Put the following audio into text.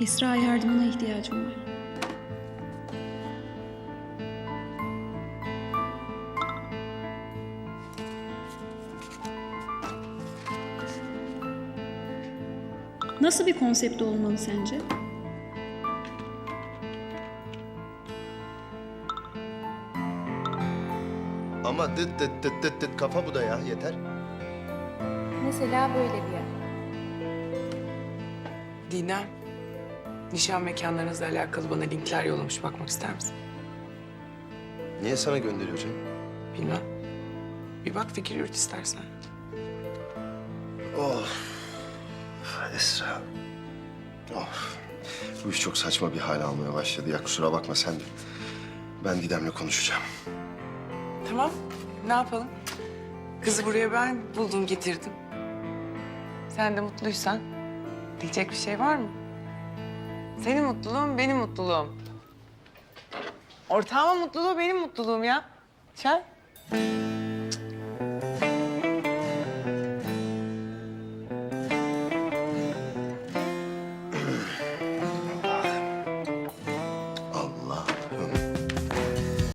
Esra yardımına ihtiyacım var. Nasıl bir konsept olmalı sence? Ama dıt dıt dıt dıt dıt kafa bu da ya yeter. Mesela böyle bir yer. Didem, nişan mekanlarınızla alakalı bana linkler yollamış. Bakmak ister misin? Niye sana gönderiyor canım? Bilmem. Bir bak fikir yürüt istersen. Oh. Esra. Of. Bu iş çok saçma bir hal almaya başladı ya kusura bakma sen de. Ben Didem'le konuşacağım. Tamam, ne yapalım? Kızı buraya ben buldum, getirdim. Sen de mutluysan diyecek bir şey var mı? Senin mutluluğun benim mutluluğum. Ortağımın mutluluğu benim mutluluğum ya. Çay.